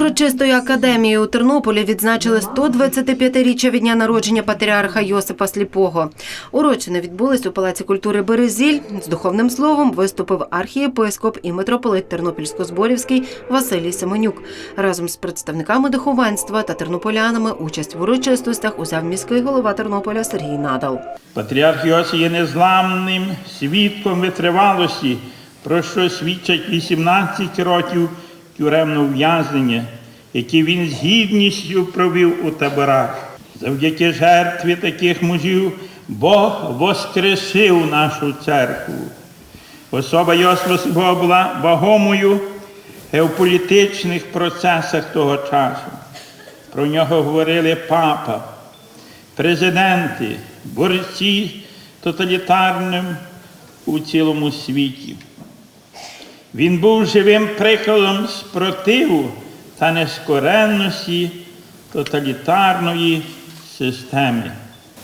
Урочистою академією у Тернополі відзначили 125-річчя від дня народження патріарха Йосипа Сліпого. Урочини відбулись у Палаці культури Березіль. З духовним словом виступив архієпископ і митрополит Тернопільсько-Зборівський Василій Семенюк. Разом з представниками духовенства та тернополянами участь в урочистостях узяв міський голова Тернополя Сергій Надал. Патріарх Йосиф є незламним свідком витривалості, про що свідчать 18 років тюремного ув'язнення, які він з гідністю провів у таборах. Завдяки жертві таких мужів Бог воскресив нашу церкву. Особа Йосифа Сліпого була вагомою в геополітичних процесах того часу. Про нього говорили папа, президенти, борці тоталітарним у цілому світі. Він був живим прикладом спротиву та нескоренності тоталітарної системи.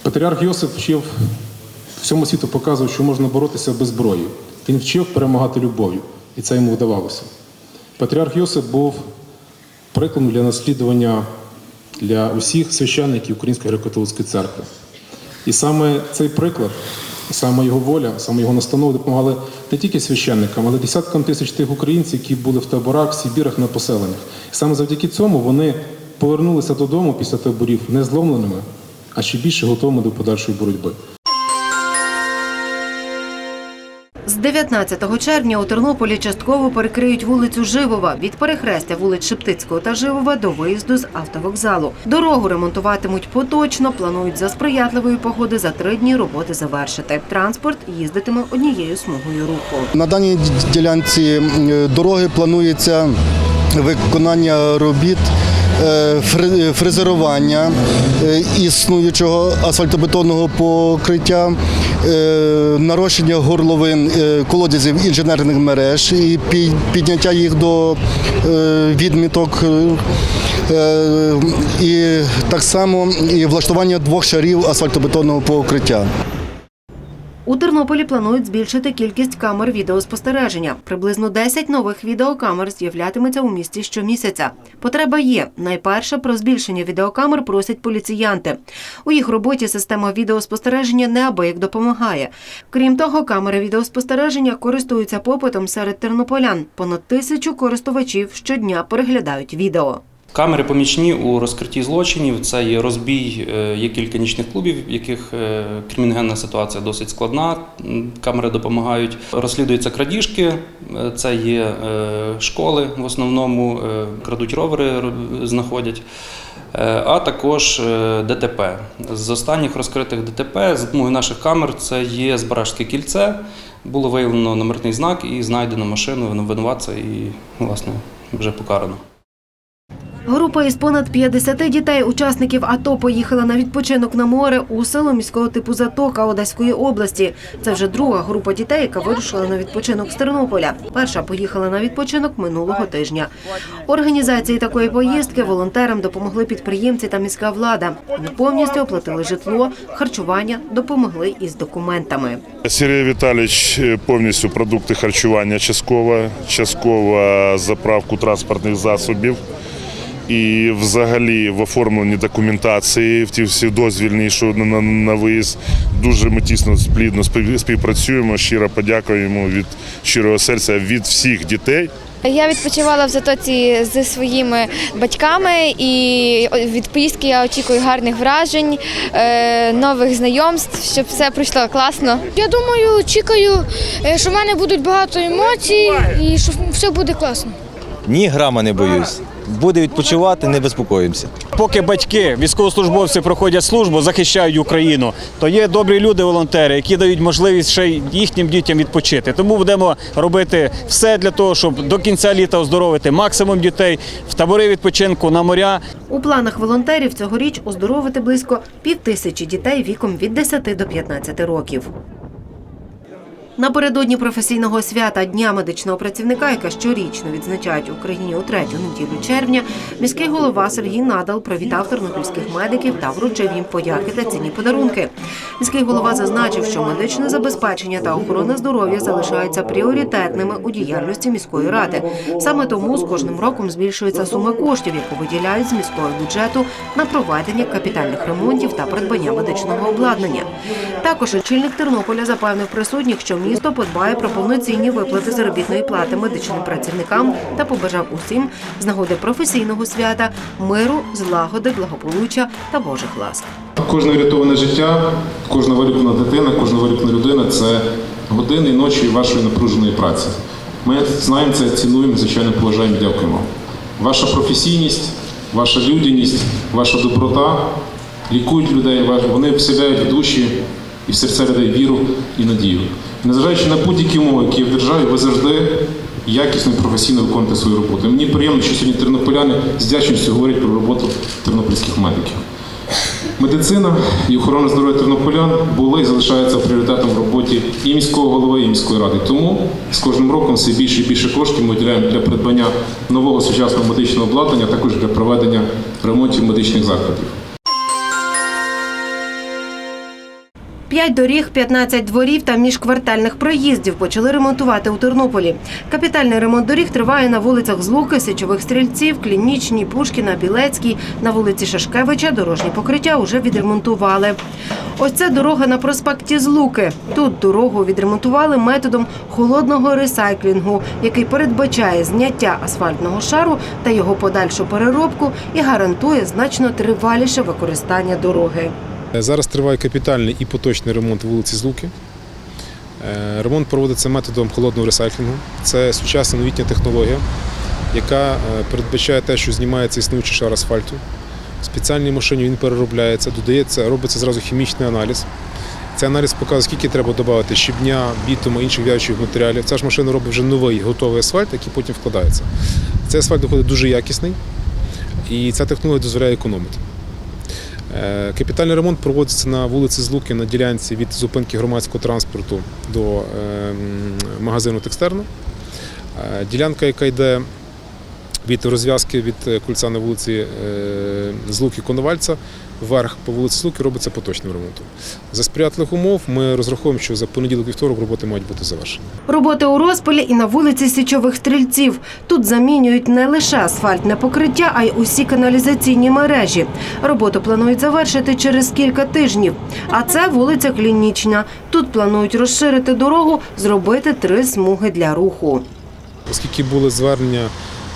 Патріарх Йосип вчив всьому світу показував, що можна боротися без зброї. Він вчив перемагати любов'ю, і це йому вдавалося. Патріарх Йосип був прикладом для наслідування для усіх священників Української греко-католицької церкви. І саме цей приклад, саме його воля, саме його настанови допомагали не тільки священникам, але десяткам тисяч тих українців, які були в таборах, в Сибірах, на поселеннях. І саме завдяки цьому вони повернулися додому після таборів не зломленими, а ще більше готовими до подальшої боротьби. З 19 червня у Тернополі частково перекриють вулицю Живова від перехрестя вулиць Шептицького та Живова до виїзду з автовокзалу. Дорогу ремонтуватимуть поточно. Планують за сприятливої погоди за три дні роботи завершити. Транспорт їздитиме однією смугою руху. На даній ділянці дороги планується виконання робіт. Е, фре- Фрезерування е, існуючого асфальтобетонного покриття, е, нарощення горловин колодязів інженерних мереж і підняття їх до відміток, і так само і влаштування двох шарів асфальтобетонного покриття. У Тернополі планують збільшити кількість камер відеоспостереження. Приблизно 10 нових відеокамер з'являтиметься у місті щомісяця. Потреба є. Найперше про збільшення відеокамер просять поліціянти. У їх роботі система відеоспостереження неабияк допомагає. Крім того, камери відеоспостереження користуються попитом серед тернополян. Понад тисячу користувачів щодня переглядають відео. Камери помічні у розкритті злочинів. Це є розбій, е, є кілька нічних клубів, в яких е, криміногенна ситуація досить складна. Камери допомагають. Розслідуються крадіжки, е, це є школи в основному, крадуть ровери, знаходять. А також ДТП. З останніх розкритих ДТП з допомогою наших камер це є Збаражське кільце. Було виявлено номерний знак і знайдено машину винуватця і, власне, вже покарано. Група із понад 50 дітей, учасників АТО, поїхала на відпочинок на море у село міського типу Затока Одеської області. Це вже друга група дітей, яка вирушила на відпочинок з Тернополя. Перша поїхала на відпочинок минулого тижня. Організації такої поїздки волонтерам допомогли підприємці та міська влада. Вони повністю оплатили житло, харчування, допомогли із документами. Сергій Віталійович е, повністю продукти харчування частково, частково заправку транспортних засобів. І взагалі в оформленні документації, в ті всі дозвільні, що на, на, на виїзд, дуже ми тісно плідно спів- співпрацюємо. Щиро подякуємо від щирого серця від всіх дітей. Я відпочивала в затоці зі своїми батьками, і від поїздки я очікую гарних вражень, е, нових знайомств, щоб все пройшло класно. Я думаю, чекаю, е, що в мене будуть багато емоцій і що все буде класно. Ні грама не боюсь. Буде відпочивати, не безпокоїмося. Поки батьки, військовослужбовці проходять службу, захищають Україну, то є добрі люди, волонтери, які дають можливість ще й їхнім дітям відпочити. Тому будемо робити все для того, щоб до кінця літа оздоровити максимум дітей в табори відпочинку на моря. У планах волонтерів цьогоріч оздоровити близько півтисячі дітей віком від 10 до 15 років. Напередодні професійного свята Дня медичного працівника, яка щорічно відзначають Україні у третю неділю червня, міський голова Сергій Надал привітав тернопільських медиків та вручив їм подяки та цінні подарунки. Міський голова зазначив, що медичне забезпечення та охорона здоров'я залишаються пріоритетними у діяльності міської ради. Саме тому з кожним роком збільшується сума коштів, яку виділяють з міського бюджету на проведення капітальних ремонтів та придбання медичного обладнання. Також очільник Тернополя запевнив присутніх, що місто подбає про повноцінні виплати заробітної плати медичним працівникам та побажав усім з нагоди професійного свята миру, злагоди, благополуччя та Божих ласк. Кожне врятоване життя, кожна виліплена дитина, кожна виліплена людина це години і ночі вашої напруженої праці. Ми знаємо це, цінуємо, звичайно, поважаємо, дякуємо. Ваша професійність, ваша людяність, ваша доброта лікують людей, вони вселяють в душі і в серця людей віру і надію. Незважаючи на будь-які умови, які є в державі, ви завжди якісно і професійно виконуєте свою роботу. Мені приємно, що сьогодні тернополяни з вдячністю говорять про роботу тернопільських медиків. Медицина і охорона здоров'я тернополян були і залишаються пріоритетом в роботі і міського голови, і міської ради. Тому з кожним роком все більше і більше коштів ми виділяємо для придбання нового сучасного медичного обладнання, а також для проведення ремонтів медичних закладів. П'ять доріг, 15 дворів та міжквартальних проїздів почали ремонтувати у Тернополі. Капітальний ремонт доріг триває на вулицях Злуки, Січових стрільців, Клінічній, Пушкіна, Білецькій. На вулиці Шашкевича дорожні покриття вже відремонтували. Ось це дорога на проспекті Злуки. Тут дорогу відремонтували методом холодного ресайклінгу, який передбачає зняття асфальтного шару та його подальшу переробку і гарантує значно триваліше використання дороги. Зараз триває капітальний і поточний ремонт вулиці Злуки. Е, Ремонт проводиться методом холодного ресайклінгу. Це сучасна новітня технологія, яка е, передбачає те, що знімається існуючий шар асфальту. В спеціальній машині він переробляється, додається, робиться зразу хімічний аналіз. Цей аналіз показує, скільки треба додати щебня, бітуму, інших в'яючих матеріалів. Ця ж машина робить вже новий готовий асфальт, який потім вкладається. Цей асфальт виходить дуже якісний, і ця технологія дозволяє економити. Е, Капітальний ремонт проводиться на вулиці Злуки на ділянці від зупинки громадського транспорту до е, магазину Текстерна. Е, Ділянка, яка йде від розв'язки від кульця на вулиці е, Злуки Коновальця, вверх по вулиці Злуки робиться поточним ремонтом. За сприятливих умов ми розраховуємо, що за понеділок-вівторок роботи мають бути завершені. Роботи у розпалі і на вулиці Січових стрільців. Тут замінюють не лише асфальтне покриття, а й усі каналізаційні мережі. Роботу планують завершити через кілька тижнів. А це вулиця Клінічна. Тут планують розширити дорогу, зробити три смуги для руху. Оскільки були звернення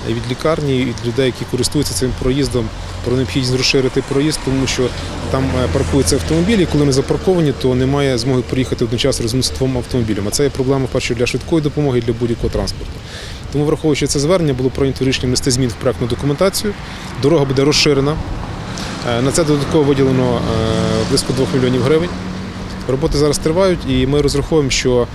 від лікарні і від людей, які користуються цим проїздом, про необхідність розширити проїзд, тому що там е, паркуються автомобілі. і Коли вони запарковані, то немає змоги проїхати одночасно з двома автомобілями. А це є проблема перше для швидкої допомоги і для будь-якого транспорту. Тому, враховуючи це звернення, було прийнято рішення внести змін в проектну документацію. Дорога буде розширена. Е, На це додатково виділено е, близько 2 мільйонів гривень. Роботи зараз тривають, і ми розраховуємо, що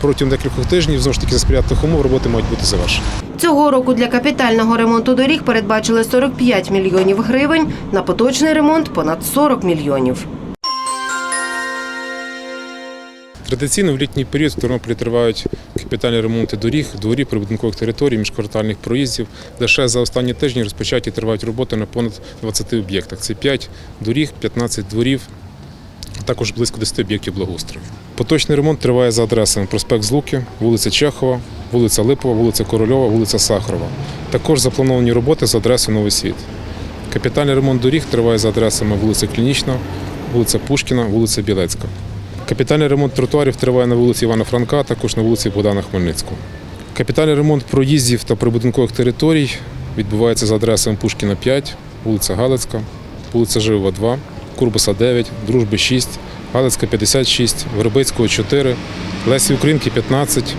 протягом декількох тижнів знову ж таки за сприятливих умов роботи мають бути завершені. Цього року для капітального ремонту доріг передбачили 45 мільйонів гривень, на поточний ремонт понад 40 мільйонів. Традиційно в літній період в Тернополі тривають капітальні ремонти доріг, дворів, прибудинкових територій, міжквартальних проїздів. Лише за останні тижні розпочаті тривають роботи на понад 20 об'єктах. Це 5 доріг, 15 дворів, а також близько 10 об'єктів благоустрою. Поточний ремонт триває за адресами проспект Злуки, вулиця Чехова, вулиця Липова, вулиця Корольова, вулиця Сахарова. Також заплановані роботи за адресою Новий Світ. Капітальний ремонт доріг триває за адресами вулиця Клінічна, вулиця Пушкіна, вулиця Білецька. Капітальний ремонт тротуарів триває на вулиці Івана Франка, а також на вулиці Богдана Хмельницького. Капітальний ремонт проїздів та прибудинкових територій відбувається за адресами Пушкіна 5, вулиця Галицька, вулиця Живова 2, Курбаса 9, Дружби 6, Галицька 56, Вербицького 4, Лесі Українки 15,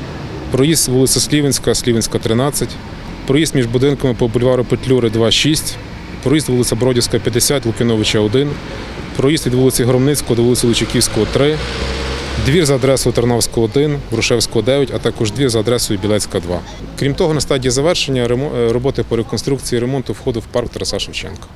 проїзд вулиця Слівенська, Слівенська 13, проїзд між будинками по бульвару Петлюри 2, 6, проїзд вулиця Бродівська 50, Лукіновича 1, проїзд від вулиці Громницького до вулиці Личаківського 3, двір за адресою Тарнавського 1, Грушевського 9, а також двір за адресою Білецька 2. Крім того, на стадії завершення е, роботи по реконструкції і ремонту входу в парк Тараса Шевченка.